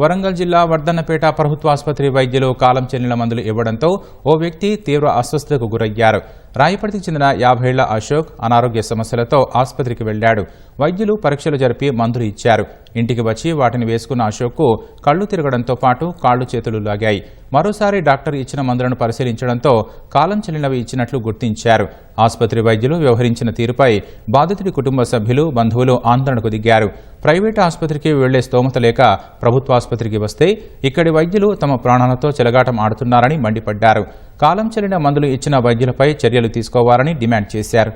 వరంగల్ జిల్లా వర్ధన్నపేట ప్రభుత్వ ఆసుపత్రి వైద్యులు కాలం చెల్లిన మందులు ఇవ్వడంతో ఓ వ్యక్తి తీవ్ర అస్వస్థతకు గురయ్యారు. రాయపడికి చెందిన యాభైళ్ళ అశోక్ అనారోగ్య సమస్యలతో ఆసుపత్రికి వెళ్ళాడు వైద్యులు పరీక్షలు జరిపి మందులు ఇచ్చారు. ఇంటికి వచ్చి వాటిని వేసుకున్న అశోక్కు కళ్ళు తిరగడంతో పాటు కాళ్ళు చేతులు లాగాయి. మరోసారి డాక్టర్ ఇచ్చిన మందులను పరిశీలించడంతో కాలం చెల్లినవి ఇచ్చినట్లు గుర్తించారు. ఆసుపత్రి వైద్యులు వ్యవహరించిన తీరుపై బాధితుడి కుటుంబ సభ్యులు బంధువులు ఆందోళనకు దిగారు. ప్రైవేట్ ఆసుపత్రికి వెళ్ళే స్తోమత లేక ప్రభుత్వాసుపత్రికి వస్తే ఇక్కడి వైద్యులు తమ ప్రాణాలతో చెలగాటం ఆడుతున్నారని మండిపడ్డారు. కాలం చెల్లిన మందులు ఇచ్చిన వైద్యులపై చర్యలు తీసుకోవాలని డిమాండ్ చేశారు.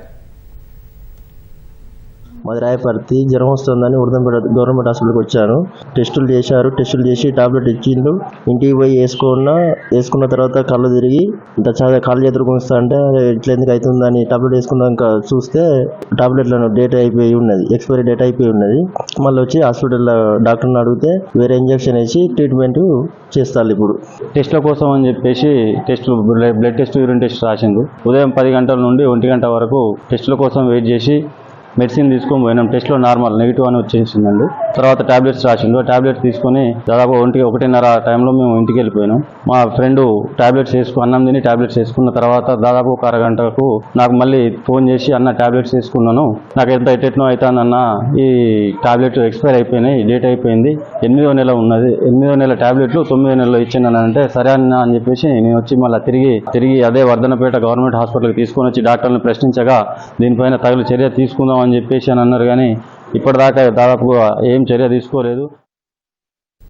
మాది రాయపర్తి జ్వరం వస్తుందని ఉడదంపేట గవర్నమెంట్ హాస్పిటల్కి వచ్చాను. టెస్టులు చేశారు. టెస్టులు చేసి టాబ్లెట్ ఇచ్చిండు. ఇంటికి పోయి వేసుకున్న వేసుకున్న తర్వాత కళ్ళు తిరిగి ఇంత చాలా కాళ్ళు చేతులు కొనిస్తా అంటే ఇట్లా ఎందుకు అవుతుందని టాబ్లెట్ వేసుకున్నాక చూస్తే టాబ్లెట్లను డేట్ అయిపోయి ఉన్నది. ఎక్స్పైరీ డేట్ అయిపోయి ఉన్నది. మళ్ళీ వచ్చి హాస్పిటల్లో డాక్టర్ని అడిగితే వేరే ఇంజక్షన్ వేసి ట్రీట్మెంట్ చేస్తారు ఇప్పుడు. టెస్ట్ల కోసం అని చెప్పేసి టెస్టులు blood blood test urine test రాసిండు. ఉదయం పది గంటల నుండి ఒంటి గంట వరకు టెస్టుల కోసం వెయిట్ చేసి మెడిసిన్ తీసుకొని పోయినాం. టెస్ట్లో నార్మల్ నెగిటివ్ అని వచ్చేసిందండి. తర్వాత టాబ్లెట్స్ రాసిండు ఆ టాబ్లెట్స్ తీసుకొని దాదాపు ఒంటి ఒకటిన్నర టైంలో మేము ఇంటికి వెళ్ళిపోయినాం. మా ఫ్రెండ్ టాబ్లెట్స్ వేసుకు అన్నం తిని టాబ్లెట్స్ వేసుకున్న తర్వాత దాదాపు ఒక అరగంటకు నాకు మళ్ళీ ఫోన్ చేసి అన్న టాబ్లెట్స్ వేసుకున్నాను. నాకు ఎంత ఎట్టెట్నో అవుతానన్న ఈ టాబ్లెట్ ఎక్స్పైర్ అయిపోయినాయి. డేట్ అయిపోయింది. ఎనిమిదో నెల ఉన్నది. ఎనిమిదో నెల టాబ్లెట్లు తొమ్మిదో నెలలో ఇచ్చాను అంటే సరే అన్న అని చెప్పేసి నేను వచ్చి మళ్ళీ తిరిగి తిరిగి అదే వర్ధనపేట గవర్నమెంట్ హాస్పిటల్కి తీసుకొని వచ్చి డాక్టర్ని ప్రశ్నించగా దీనిపైన తగిన చర్య తీసుకుందాం అని చెప్పేసి అని అన్నారు కానీ ఇప్పటిదాకా దాదాపుగా ఏం చర్య తీసుకోలేదు.